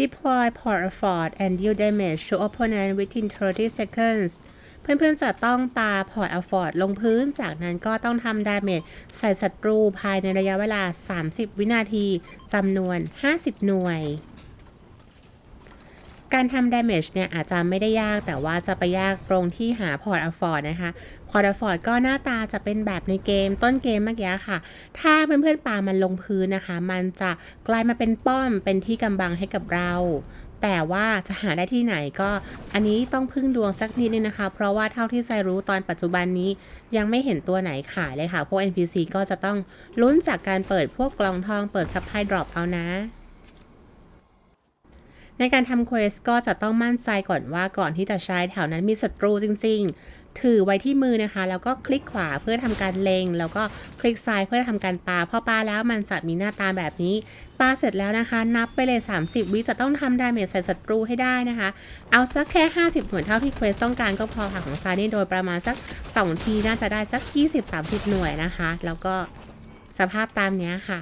deploy port of fort and deal damage to opponent within 30 seconds เพื่อนๆจะต้องปาพอร์ตอัลฟอร์ดลงพื้น จากนั้นก็ต้องทำดาเมจใส่ศัตรูภายในระยะเวลา 30 วินาทีจำนวน 50 หน่วย การทำ damage เนี่ยอาจจะไม่ได้ยากแต่ว่าจะไปยากตรงที่หา port effort นะคะ port effort ก็หน้าตาจะเป็นแบบในเกมต้นเกมเมื่อกี้ค่ะ ถ้าเพื่อนๆปามันลงพื้นนะคะ มันจะกลายมาเป็นป้อมเป็นที่กำบังให้กับเราแต่ว่าจะหาได้ที่ไหนก็อันนี้ต้องพึ่งดวงสักนิดนึงนะคะ เพราะว่าเท่าที่ใจรู้ตอนปัจจุบันนี้ยังไม่เห็นตัวไหนขายเลยค่ะ พวก NPC ก็จะต้องลุ้นจากการเปิดพวกกล่องทองเปิดซัพพลายดรอปเอานะ ในการทำเควสก็จะต้องมั่นใจก่อนว่าก่อนที่จะใช้แถวนั้นมีศัตรูจริง ๆ ถือไว้ที่มือนะคะ แล้วก็คลิกขวาเพื่อทำการเลงแล้วก็คลิกซ้ายเพื่อทำการปาพอปาแล้วมันจะมีหน้าตาแบบนี้ปาเสร็จแล้วนะคะ นับไปเลย 30 วิจะต้องทำดาเมจใส่ศัตรูให้ได้นะคะ เอาสักแค่ 50 หน่วยเท่าที่เควสต้องการก็พอค่ะของซานี่โดยประมาณสัก 2 ทีน่าจะได้สัก 20-30 หน่วยนะคะ แล้วก็สภาพตามนี้ค่ะ